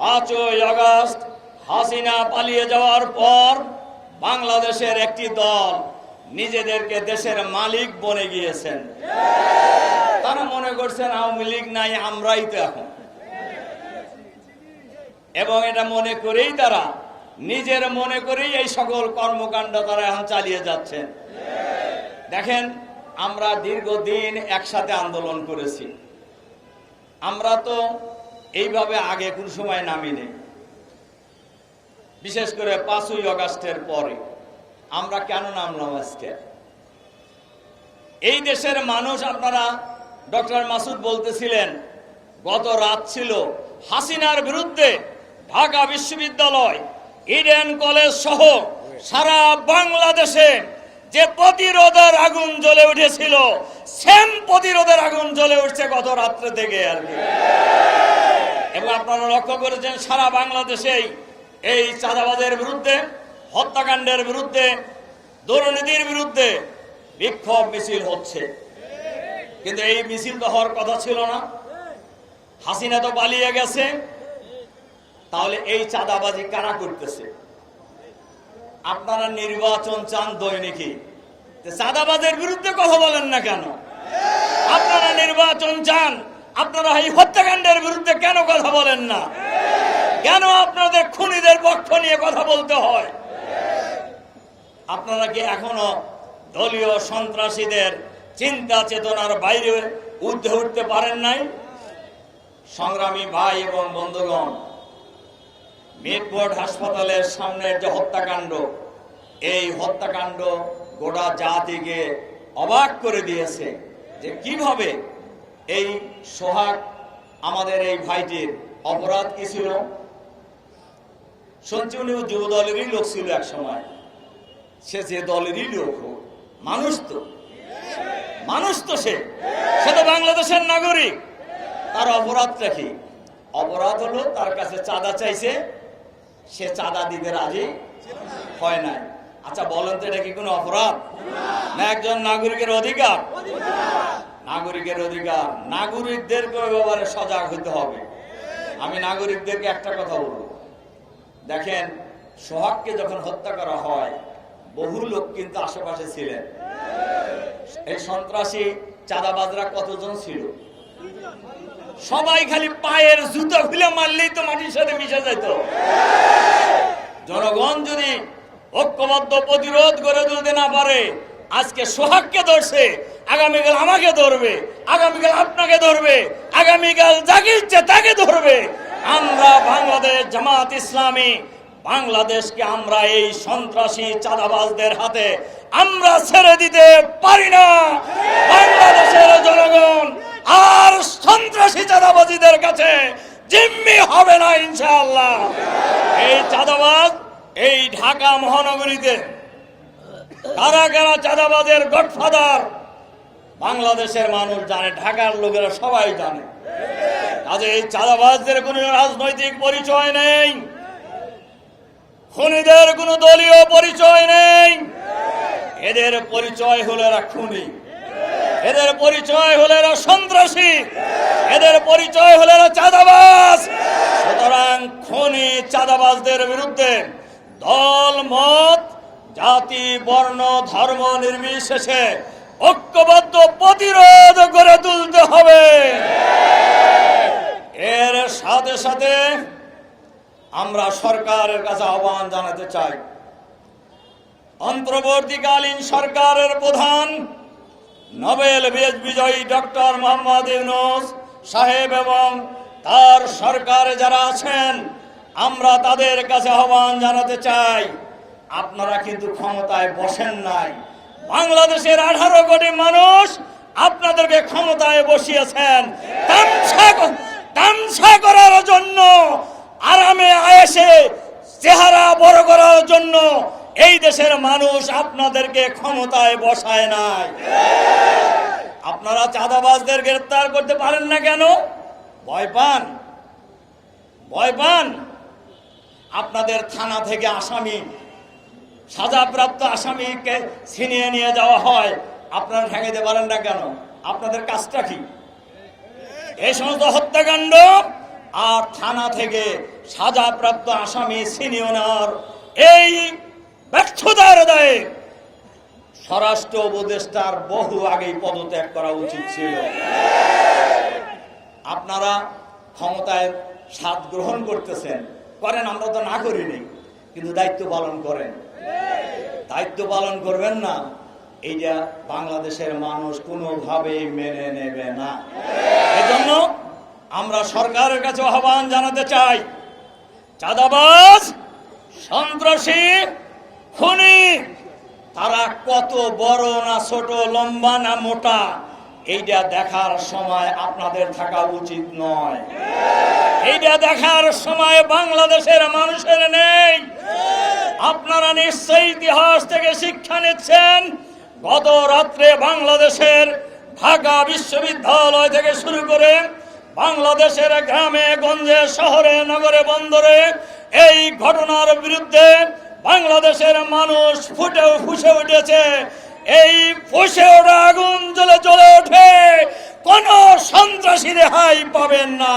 পাঁচই আগস্ট হাসিনা পালিয়ে যাওয়ার পর বাংলাদেশের একটি দল নিজেদেরকে দেশের মালিক বনে গিয়েছেন। তারা মনে করছেন আওয়ামী লীগ নাই, আমরাই তো এখন। এবং এটা মনে করেই তারা, নিজের মনে করেই এই সকল কর্মকাণ্ড তারা এখন চালিয়ে যাচ্ছেন দেখেন, আমরা দীর্ঘদিন একসাথে আন্দোলন করেছি। আমরা তো এইভাবে আগে কোন সময় নামিনি বিশেষ করে পাঁচই অগাস্টের পরে। আমরা কেন নামলাম আজকে? এই দেশের মানুষ আপনারা ডক্টর মাসুদ বলতেছিলেন, গত রাত ছিল হাসিনার বিরুদ্ধে ঢাকা বিশ্ববিদ্যালয়, ইডেন কলেজ সহ সারা বাংলাদেশে যে প্রতিরোধের আগুন জ্বলে উঠেছিল, সেম প্রতিরোধের আগুন জ্বলে উঠছে গত রাত্রে থেকে আর কি। আপনারা লক্ষ্য করেছেন সারা বাংলাদেশেই এই চাঁদাবাজের বিরুদ্ধে, হত্যাকাণ্ডের বিরুদ্ধে, দুর্নীতির বিরুদ্ধে বিক্ষোভ মিছিল হচ্ছে। কিন্তু এই মিছিল তো হওয়ার কথা ছিল না। হাসিনা তো পালিয়ে গেছে। তাহলে এই চাঁদাবাজি কারা করতেছে? আপনারা নির্বাচন চান দৈনিকই। চাঁদাবাজের বিরুদ্ধে কথা বলেন না কেন? আপনারা নির্বাচন চান। আপনারা এই হত্যাকাণ্ডের বিরুদ্ধে কেন কথা বলেন না? কেন আপনাদের খুনিদের পক্ষ নিয়ে কথা বলতে হয়? আপনারা কি এখনও দলীয় সন্ত্রাসীদের চিন্তা চেতনার বাইরে উঠে উঠতে পারেন নাই? সংগ্রামী ভাই এবং বন্ধুগণ মিটবোর্ড হাসপাতালের সামনের যে হত্যাকাণ্ড, এই হত্যাকাণ্ড গোটা জাতিকে অবাক করে দিয়েছে যে কীভাবে এই সোহাগ আমাদের এই ভাইটির অপরাধ কি ছিল? উনি যুব দলেরই লোক ছিল এক সময়। সে যে দলেরই লোক হোক, মানুষ তো। মানুষ তো সে। সে তো বাংলাদেশের নাগরিক। তার অপরাধটা কি? অপরাধ হলো তার কাছে চাঁদা চাইছে, সে চাঁদা দিতে রাজি হয় নাই। আচ্ছা বলেন তো এটা কি কোনো অপরাধ? না, একজন নাগরিকের অধিকার। নাগরিকের অধিকার। নাগরিকদেরকে ব্যাপারে সজাগ হতে হবে। আমি নাগরিকদেরকে একটা কথা বলব। দেখেন, সোহাগকে যখন হত্যা করা হয়, বহু লোক কিন্তু আশেপাশে ছিলেন। এই সন্ত্রাসী চাঁদাবাজরা কতজন ছিল? সবাই খালি পায়ের জুতো খুলে মারলেই তো মাটির সাথে মিশে যেত। জনগণ যদি ঐক্যবদ্ধ প্রতিরোধ করে তুলতে না পারে, আজকে সোহাগকে ধরছে। আগামীকাল আমাকে ধরবে, আগামীকাল আপনাকে ধরবে, আগামীকাল যাকে ইচ্ছে তাকে ধরবে। আমরা বাংলাদেশ জামাত ইসলামী, বাংলাদেশকে আমরা এই সন্ত্রাসী চাঁদাবাজদের হাতে আমরা ছেড়ে দিতে পারি না। বাংলাদেশের জনগণ আর সন্ত্রাসী চাঁদাবাজিদের কাছে জিম্মি হবে না ইনশাআল্লাহ। এই চাঁদাবাজ এই ঢাকা মহানগরীতে কারা কারা চাঁদাবাজের গডফাদার বাংলাদেশের মানুষ জানে, ঢাকার লোকেরা সবাই জানে। কাজে এই চাঁদাবাজদের কোনো রাজনৈতিক পরিচয় নেই। খুনিদের কোনো দলীয় পরিচয় নেই। এদের পরিচয় হলো এরা খুনি। এদের পরিচয় হলো এরা সন্ত্রাসী। এদের পরিচয় হলো এরা চাঁদাবাজ। সুতরাং খুনি চাঁদাবাজদের বিরুদ্ধে দল, মত, জাতি, বর্ণ, ধর্ম নির্বিশেষে ঐক্যবদ্ধ প্রতিরোধ করে তুলতে হবে। এর সাথে সাথে আমরা সরকারের কাছে আহ্বান জানাতে চাই। অন্তর্বর্তীকালীন সরকারের প্রধান নোবেল বেজ বিজয়ী ডক্টর মোহাম্মদ ইউনুস সাহেব এবং তার সরকারে যারা আছেন, আমরা তাদের কাছে আহ্বান জানাতে চাই। আপনারা কিন্তু ক্ষমতায় বসেন নাই। বাংলাদেশের আঠারো কোটি মানুষ আপনাদেরকে ক্ষমতায় বসিয়েছেন। তামসা করার জন্য, আরামে আয়েসে চেহারা বড় করার জন্য এই দেশের মানুষ আপনাদেরকে ক্ষমতায় বসায় নাই। আপনারা চাঁদাবাজদের গ্রেফতার করতে পারেন না কেন? ভয় পান? ভয় পান? আপনাদের থানা থেকে আসামি সাজাপ্রাপ্ত আসামিকে ছিনিয়ে নিয়ে যাওয়া হয়। আপনারা ঠেঙাইতে পারেন না কেন? আপনাদের কাজটা কি? এই সমস্ত হত্যাকাণ্ড আর থানা থেকে সাজাপ্রাপ্ত আসামি সিনিয়র এই ব্যর্থতার দায়ে স্বরাষ্ট্র উপদেষ্টার বহু আগেই পদত্যাগ করা উচিত ছিল। আপনারা ক্ষমতায় স্বাদ গ্রহণ করতেছেন। করেন, আমরা তো না করিনি কিন্তু দায়িত্ব পালন করেন। দায়িত্ব পালন করবেন না। এইটা বাংলাদেশের মানুষ কোনোভাবেই মেনে নেবে না। এজন্য আমরা সরকারের কাছে আহ্বান জানাতে চাই, চাঁদাবাজ, সন্ত্রাসী, খুনি, তারা কত বড় না ছোট, লম্বা না মোটা, এইটা দেখার সময় আপনাদের থাকা উচিত নয়। এইটা দেখার সময় বাংলাদেশের মানুষের নেই। আপনারা নিশ্চয়ই ইতিহাস থেকে শিক্ষা নিচ্ছেন। গত রাত্রে বাংলাদেশের ঢাকা বিশ্ববিদ্যালয় থেকে শুরু করে বাংলাদেশের গ্রামে, গঞ্জে, শহরে, নগরে, বন্দরে এই ঘটনার বিরুদ্ধে বাংলাদেশের মানুষ ফুটে ফুসে উঠেছে। এই ফুসে ওঠা আগুন জ্বলে জ্বলে ওঠে। কোন সন্ত্রাসী রেহাই পাবেন না।